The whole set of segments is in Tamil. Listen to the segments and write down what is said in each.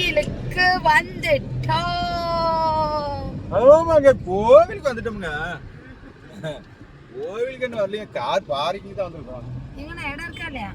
கோயிலுக்கு வந்துட்டோம் ஆமாங்க கோவிலுக்கு வந்துட்டோம்ங்க. கோவிலுக்கு என்ன வரலைங்க கார் பார்க்கிங் தான் வந்துருக்கோம். எங்கண்ணா இடம் இருக்கா இல்லையா?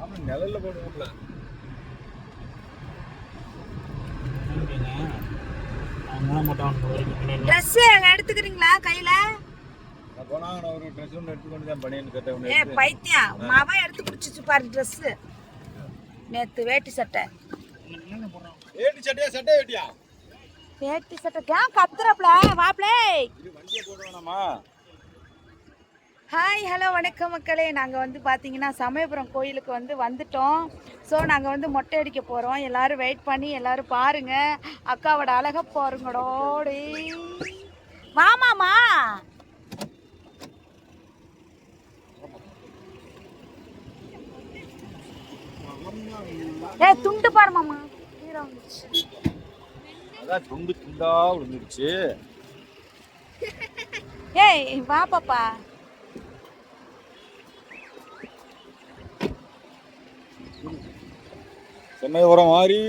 ஆமா நிழல்ல போடுவோம்ல ட்ரெஸ் எடுத்துக்கிறீங்களா கையில? நான் போனாங்க நான் ஒரு ட்ரெஸ் ஒன்று எடுத்துக்கொண்டு தான் பண்ணின்னு கேட்டேன் ஒன்று ஏ பைத்தியம் மாவா எடுத்து குடிச்சிச்சு பாரு ட்ரெஸ் நேத்து வேட்டி சட்டை. ஏட்டி சட்டையா சட்டை வேட்டியா? வேட்டி சட்டை. கத்துறப்ல? வாப்ளே வண்டியை ஹாய் ஹலோ வணக்கம் மக்களே. நாங்கள் வந்து பார்த்தீங்கன்னா சமயபுரம் கோயிலுக்கு வந்து வந்துட்டோம். ஸோ நாங்கள் வந்து மொட்டை அடிக்க போகிறோம் எல்லாரும் வெயிட் பண்ணி எல்லாரும் பாருங்க. அக்காவோட அழக பாருங்கடோடி வாமாமா. ஏ துண்டு பாரு மாமா. அதான் துண்டு துண்டா விழுந்துருச்சு ஏய் வா பாப்பா. சென்னைபுரம் மாறி.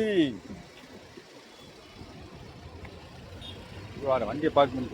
வண்டியை பார்க் பண்ணி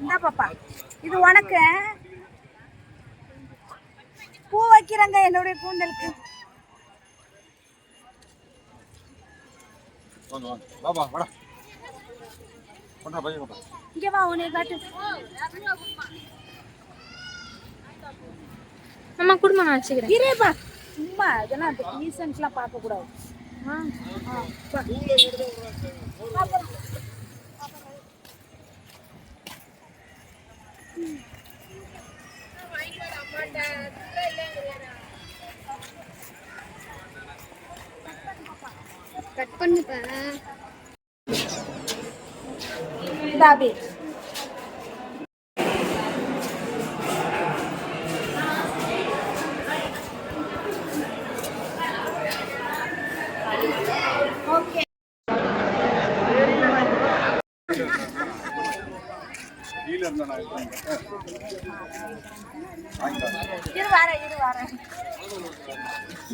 இந்த பாப்பா. இது உனக்கு. பூ வைக்கிறங்க என்னுடைய கூந்தலுக்கு. இங்க வா உன்னை காட்டு. அம்மா குடும்பம் நான் வச்சுக்கிறேன். இருப்பா சும்மா இதெல்லாம் அந்த டீசன்ட்லாம் பார்க்க கூடாது ஆ, ஆ, வா. பாப்பா. கட் பண்ணிப்பா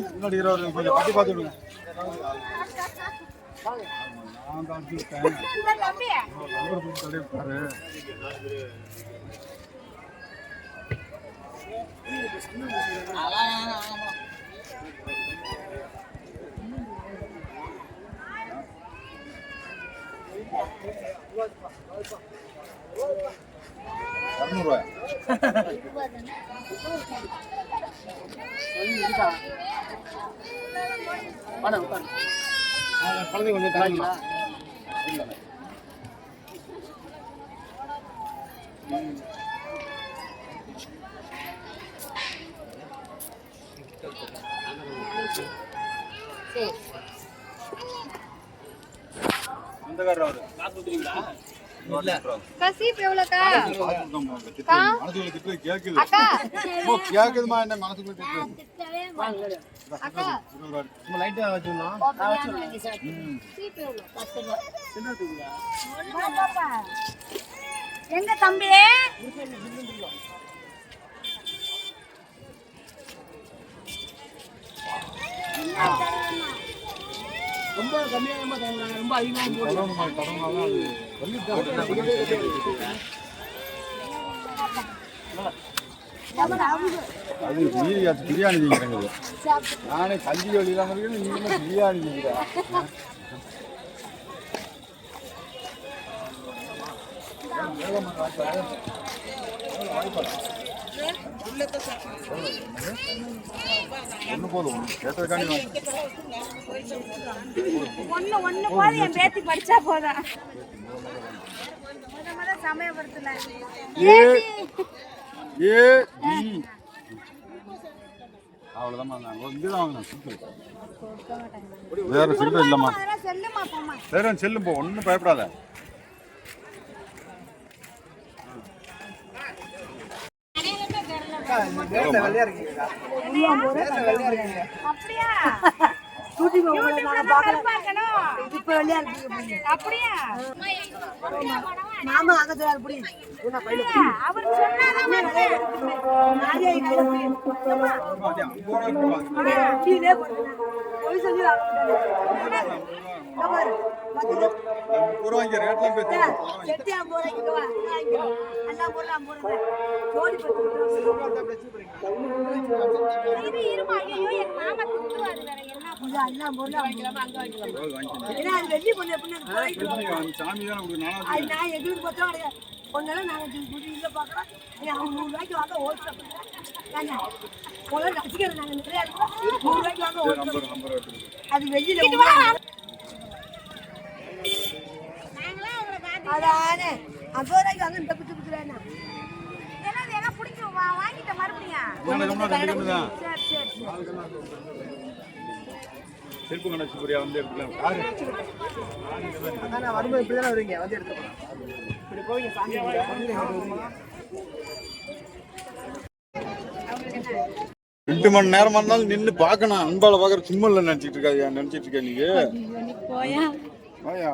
முன்னாடி இருபது கொஞ்சம் பட்டி பார்த்து விடுங்க நான் தான் வச்சுருக்கேன் இந்த தம்பி இரநூறுவா குழந்தை கொஞ்சம் அவரு கசீப் எவ்வளோக்கா கேக்குது. ஓ, கேக்குதுமா என்ன மனசுக்குள்ள அக்கா. லைட்டா பாப்பா. எங்க தம்பி கடவுளுமா, கடவுளால அது அது பிரியாணி திங்கிறேங்க நானே கஞ்சி வழியிலாம இருக்கேன் நீங்க என்ன பிரியாணி திங்கிறா ஒண்ணு போதும் கேட்டதுக்காண்டி. ஒண்ணு ஒண்ணு போதும் என் பேத்தி படிச்சா போதும். சமயபுரத்துல. ஏ ஏ அவ்வளோதாம்மா நான் இங்கே தான் வாங்கினேன் சில்லு வேற சில்லு இல்லைம்மா. வேற செல்லும் போ ஒன்றும் பயப்படாத. அப்படியா? தான் கருப்பா இருக்கணும். அப்படியா. மாமா அங்க சொல்றாரு புடி. அவர் கீழே போய் சொல்லி பேசி செட்டியா வா. போறேன் ஜோடி பத்து இது இருமா ஐயோ எங்க மாமா திட்டுவாரு வேற என்ன ரூபா அண்ணா போடலாம் வாங்கிக்கணும் ஏன்னா அது வெள்ளி பொண்ணு எப்படின்னு போயிட்டு சாமி தான் உங்களுக்கு நானும் அது நான் எங்களுக்கு பொறுத்த கிடையாது. ஒன்னாலும் நாங்கள் இல்லை பார்க்கலாம் அவங்க நூறு ரூபாய்க்கு வாங்க ஹோல்சேல் ஏங்க முதல்ல ரசிகர் நாங்கள் நிறையா இருக்கோம். நூறு ரூபாய்க்கு வாங்க ஹோல்சேல் எடுத்துக்கோ அது வெளியில அதானே ஐம்பது ரூபாய்க்கு வாங்க இந்த பிடிக்கும் வா வாங்கிட்ட மறுபடியும். சரி சரி. செருப்பு கணக்கு புரியா வந்து எடுத்துக்கலாம் காரு நான் வரும்போது இப்படி தானே வருவீங்க? வந்து எடுத்துக்கலாம் இப்படி போவீங்க சாமி ரெண்டு மணி நேரமா இருந்தாலும் நின்று பார்க்கணும். அன்பால பார்க்குற சும்மா இல்லை நினச்சிட்டு இருக்காதியா நினச்சிட்டு இருக்கா நீங்க? போயா? வாயா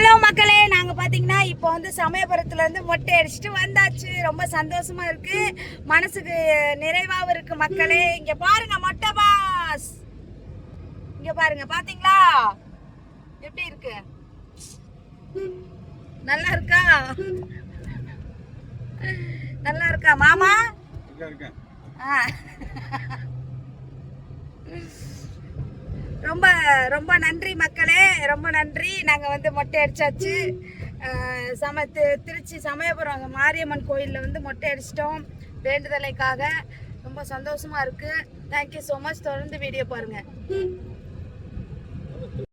ஹலோ மக்களே நாங்க பாத்தீங்கன்னா இப்போ வந்து சமயபுரத்துல இருந்து மொட்டை அடிச்சுட்டு வந்தாச்சு. ரொம்ப சந்தோஷமா இருக்கு. மனசுக்கு நிறைவாவும் இருக்கு மக்களே. இங்க பாருங்க மொட்டை பாஸ். இங்க பாருங்க பாத்தீங்களா? எப்படி இருக்கு? நல்லா இருக்கா? நல்லா இருக்கா? மாமா? ஆ. ரொம்ப ரொம்ப நன்றி மக்களே. ரொம்ப நன்றி. நாங்கள் வந்து மொட்டை அடிச்சாச்சு. சம திருச்சி சமயபுரம் மாரியம்மன் கோயிலில் வந்து மொட்டை அடிச்சிட்டோம். வேண்டுதலைக்காக. ரொம்ப சந்தோஷமாக இருக்குது தேங்க்யூ ஸோ மச் தொடர்ந்து வீடியோ பாருங்கள்